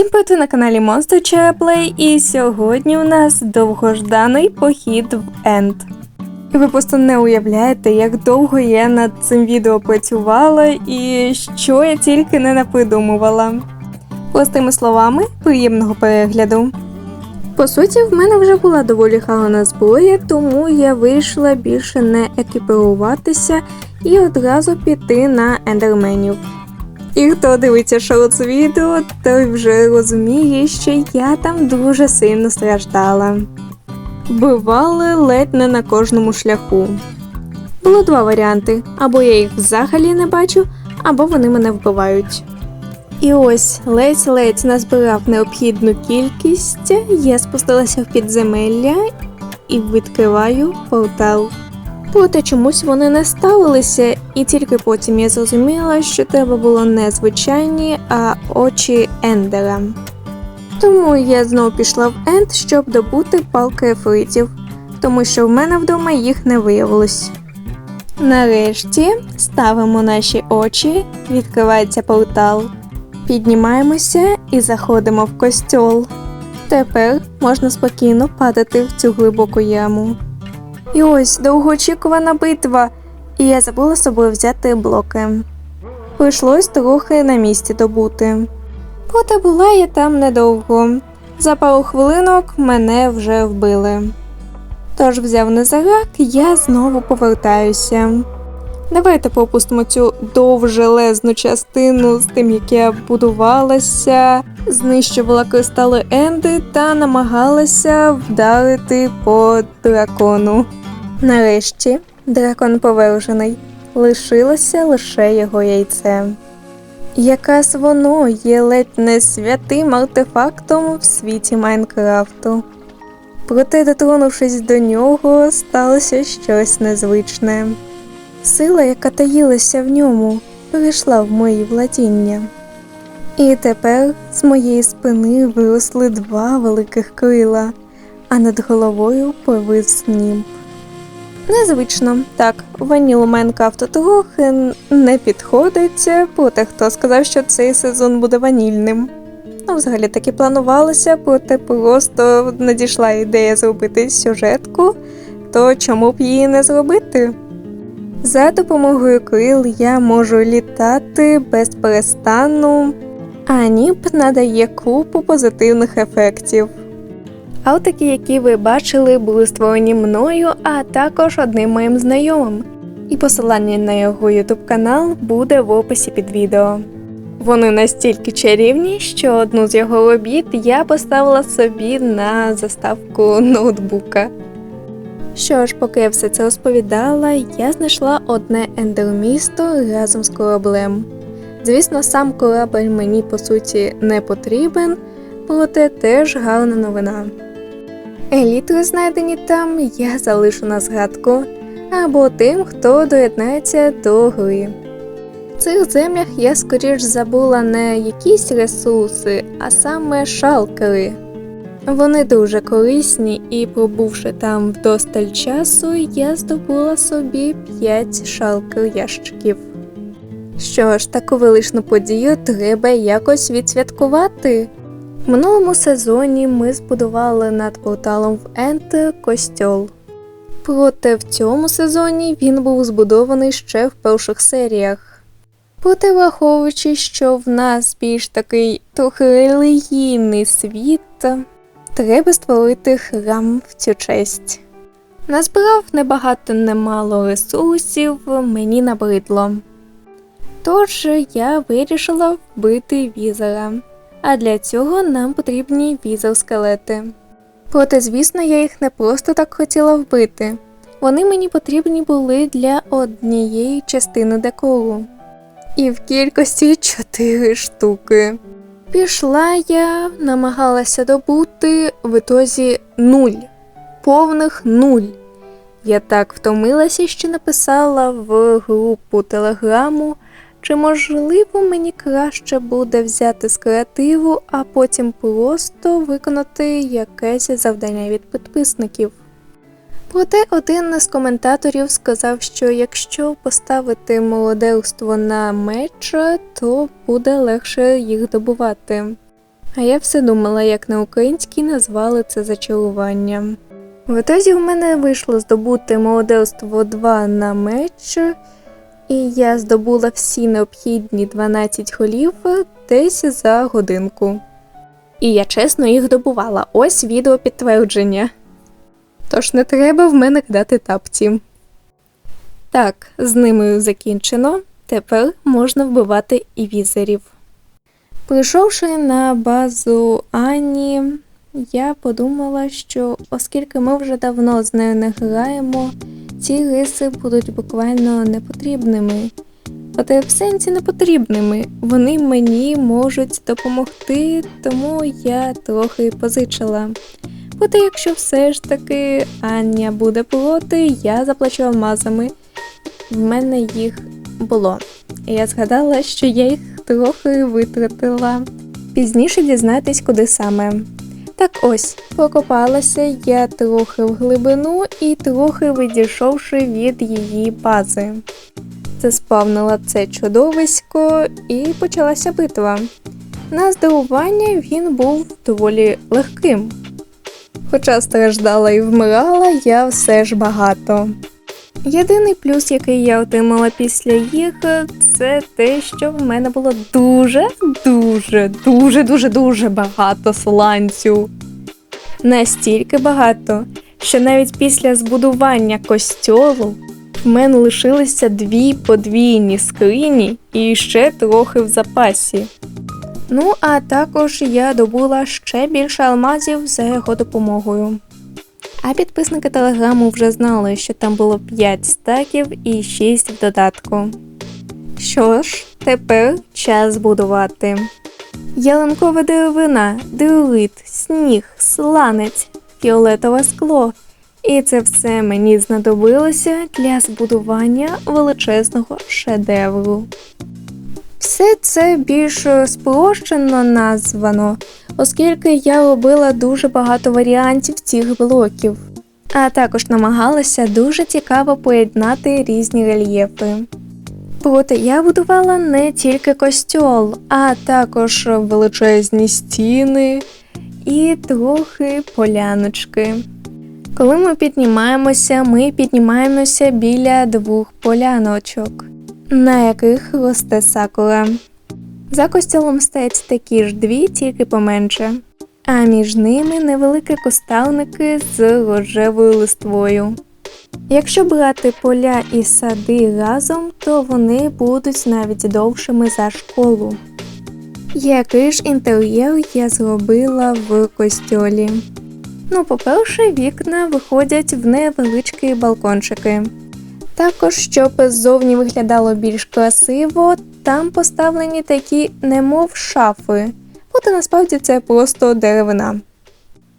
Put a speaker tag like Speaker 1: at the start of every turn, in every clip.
Speaker 1: Всім привіт на каналі Monster Cherry Play і сьогодні у нас довгожданий похід в Енд. І ви просто не уявляєте, як довго я над цим відео працювала і що я тільки не напридумувала. Простими словами, приємного перегляду. По суті, в мене вже була доволі гарна зброя, тому я вирішила більше не екіпіруватися і одразу піти на ендерменів. І хто дивиться шоу відео, той вже розуміє, що я там дуже сильно страждала. Бували ледь не на кожному шляху. Було два варіанти: або я їх взагалі не бачу, або вони мене вбивають. І ось ледь-ледь назбирав необхідну кількість, я спустилася в підземелля і відкриваю портал. Проте чомусь вони не ставилися, і тільки потім я зрозуміла, що треба було не звичайні, а очі Ендера. Тому я знову пішла в Енд, щоб добути палки ефритів, тому що в мене вдома їх не виявилось. Нарешті ставимо наші очі, відкривається портал. Піднімаємося і заходимо в костьол. Тепер можна спокійно падати в цю глибоку яму. І ось довгоочікувана битва, і я забула собою взяти блоки. Прийшлось трохи на місці добути. Проте була я там недовго. За пару хвилинок мене вже вбили. Тож взяв незарак, я знову повертаюся. Давайте пропустимо цю довжелезну частину з тим, як я будувалася, знищувала кристали Енди та намагалася вдарити по дракону. Нарешті дракон повержений. Лишилося лише його яйце. Якраз воно є ледь не святим артефактом в світі Майнкрафту. Проте, дотронувшись до нього, сталося щось незвичне. Сила, яка таїлася в ньому, перейшла в мої владіння. І тепер з моєї спини виросли два великих крила, а над головою повис німб. Незвично, так, ванілу Майнкрафту трохи не підходить, проте хто сказав, що цей сезон буде ванільним. Ну, взагалі так і планувалося, проте просто надійшла ідея зробити сюжетку, то чому б її не зробити? За допомогою крил я можу літати без перестану, а ніб надає купу позитивних ефектів. Аутики, які ви бачили, були створені мною, а також одним моїм знайомим. І посилання на його ютуб канал буде в описі під відео. Вони настільки чарівні, що одну з його робіт я поставила собі на заставку ноутбука. Що ж, поки я все це розповідала, я знайшла одне ендермісто разом з кораблем. Звісно, сам корабель мені по суті не потрібен, проте теж гарна новина. Елітри, знайдені там, я залишу на згадку або тим, хто доєднається до гри. В цих землях я скоріш забула не якісь ресурси, а саме шалкери. Вони дуже корисні, і, пробувши там вдосталь часу, я здобула собі 5 шалкер ящиків. Що ж, таку величну подію треба якось відсвяткувати. В минулому сезоні ми збудували над порталом в Ент костьол. Проте в цьому сезоні він був збудований ще в перших серіях. Проте, враховуючи, що в нас більш такий трохи релігійний світ, треба створити храм в цю честь. Назбирав небагато немало ресурсів, мені набридло. Тож я вирішила вбити візера, а для цього нам потрібні візер-скелети. Проте, звісно, я їх не просто так хотіла вбити. Вони мені потрібні були для однієї частини декору. І в кількості чотири штуки. Пішла я, намагалася добути в ітозі нуль, повних нуль. Я так втомилася, що написала в групу телеграму, чи можливо мені краще буде взяти з креативу, а потім просто виконати якесь завдання від підписників. Проте один з коментаторів сказав, що якщо поставити молодерство на меч, то буде легше їх добувати. А я все думала, як на українській назвали це зачарування. В ітозі в мене вийшло здобути молодельство 2 на меч, і я здобула всі необхідні 12 голів десь за годинку. І я чесно їх добувала. Ось відео підтвердження. Тож не треба в мене кидати тапці. Так, з ними закінчено. Тепер можна вбивати і візерів. Прийшовши на базу Ані, я подумала, що оскільки ми вже давно з нею не граємо, ці риси будуть буквально непотрібними. Проте в сенсі непотрібними. Вони мені можуть допомогти, тому я трохи позичила. Проте, якщо все ж таки Аня буде проти, я заплачу алмазами. В мене їх було. Я згадала, що я їх трохи витратила. Пізніше дізнайтесь, куди саме. Так ось, покопалася я трохи в глибину і трохи відійшовши від її бази. Заспавнила це чудовисько і почалася битва. На здивування він був доволі легким. Хоча страждала і вмирала я все ж багато. Єдиний плюс, який я отримала після їх, це те, що в мене було дуже, дуже, дуже, дуже, дуже багато сланцю. Настільки багато, що навіть після збудування костьолу в мене лишилися дві подвійні скрині і ще трохи в запасі. Ну, а також я добула ще більше алмазів за його допомогою. А підписники телеграму вже знали, що там було 5 стаків і 6 в додатку. Що ж, тепер час будувати. Ялинкова деревина, деревит, сніг, сланець, фіолетове скло. І це все мені знадобилося для збудування величезного шедевру. Все це більш спрощено названо, оскільки я робила дуже багато варіантів цих блоків, а також намагалася дуже цікаво поєднати різні рельєфи. Проте я будувала не тільки костьол, а також величезні стіни і трохи поляночки. Коли ми піднімаємося, ми піднімаємося біля двох поляночок, на яких росте сакура. За костюлом стоять такі ж дві, тільки поменше, а між ними невеликі кустарники з рожевою листвою. Якщо брати поля і сади разом, то вони будуть навіть довшими за школу. Який ж інтер'єр я зробила в костьолі? Ну, по-перше, вікна виходять в невеличкі балкончики. Також, щоб ззовні виглядало більш красиво, там поставлені такі, немов шафи, проте насправді це просто деревина.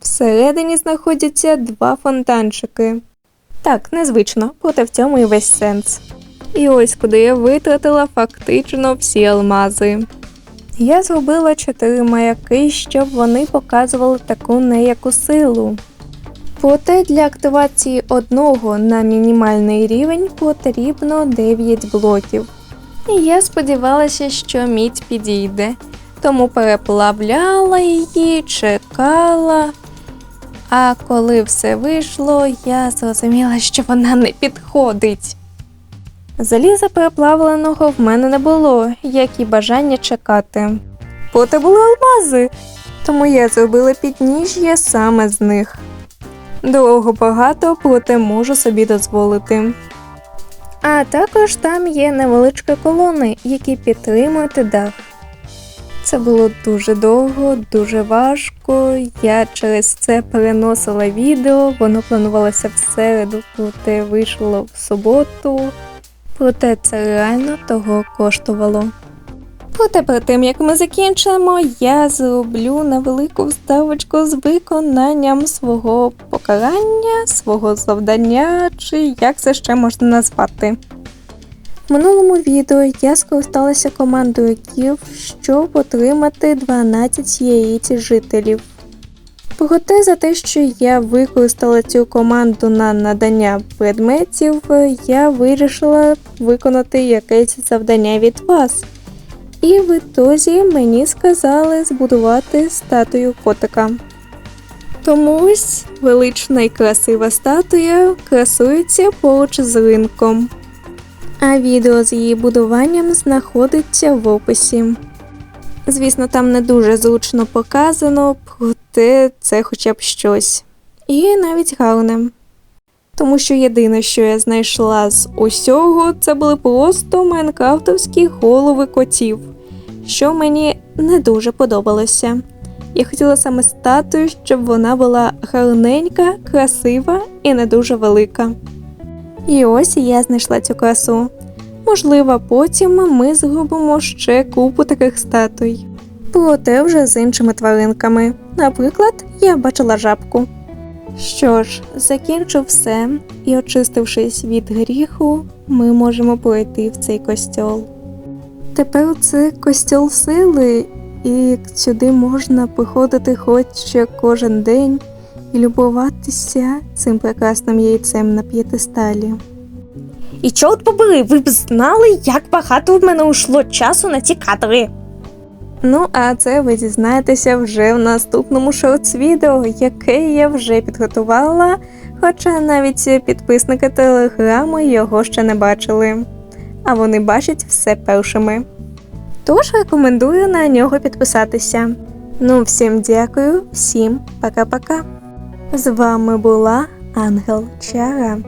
Speaker 1: Всередині знаходяться два фонтанчики. Так, незвично, проте в цьому і весь сенс. І ось куди я витратила фактично всі алмази. Я зробила чотири маяки, щоб вони показували таку неяку силу. Проте для активації одного на мінімальний рівень потрібно 9 блоків. І я сподівалася, що мідь підійде, тому переплавляла її, чекала. А коли все вийшло, я зрозуміла, що вона не підходить. Заліза переплавленого в мене не було, як і бажання чекати. Проте були алмази, тому я зробила підніжжя саме з них. Дорого багато, проте можу собі дозволити. А також там є невеличкі колони, які підтримують дах. Це було дуже довго, дуже важко. Я через це переносила відео, воно планувалося в середу, проте вийшло в суботу. Проте це реально того коштувало. Проте перед тим як ми закінчимо, я зроблю невелику вставочку з виконанням свого покарання, свого завдання, чи як це ще можна назвати. В минулому відео я скористалася командою ків, щоб отримати 12 яєць жителів. Проте за те, що я використала цю команду на надання предметів, я вирішила виконати якесь завдання від вас. І в ітозі мені сказали збудувати статую котика. Тому ось велична і красива статуя красується поруч з ринком. А відео з її будуванням знаходиться в описі. Звісно, там не дуже зручно показано, проте це хоча б щось. І навіть гарне. Тому що єдине, що я знайшла з усього, це були просто майнкрафтовські голови котів, що мені не дуже подобалося. Я хотіла саме статую, щоб вона була гарненька, красива і не дуже велика. І ось я знайшла цю красу. Можливо, потім ми зробимо ще купу таких статуй. Проте вже з іншими тваринками. Наприклад, я бачила жабку. Що ж, закінчу все, і очистившись від гріху, ми можемо пройти в цей костьол. Тепер це костьол сили, і сюди можна приходити хоч кожен день і любуватися цим прекрасним яйцем на п'єтесталі.
Speaker 2: І чорт побери, ви б знали, як багато в мене ушло часу на ці кадри.
Speaker 1: Ну, а це ви дізнаєтеся вже в наступному шортс-відео, яке я вже підготувала, хоча навіть підписники телеграму його ще не бачили. А вони бачать все першими. Тож рекомендую на нього підписатися. Ну, всім дякую, всім пока-пока. З вами була Ангел Чара.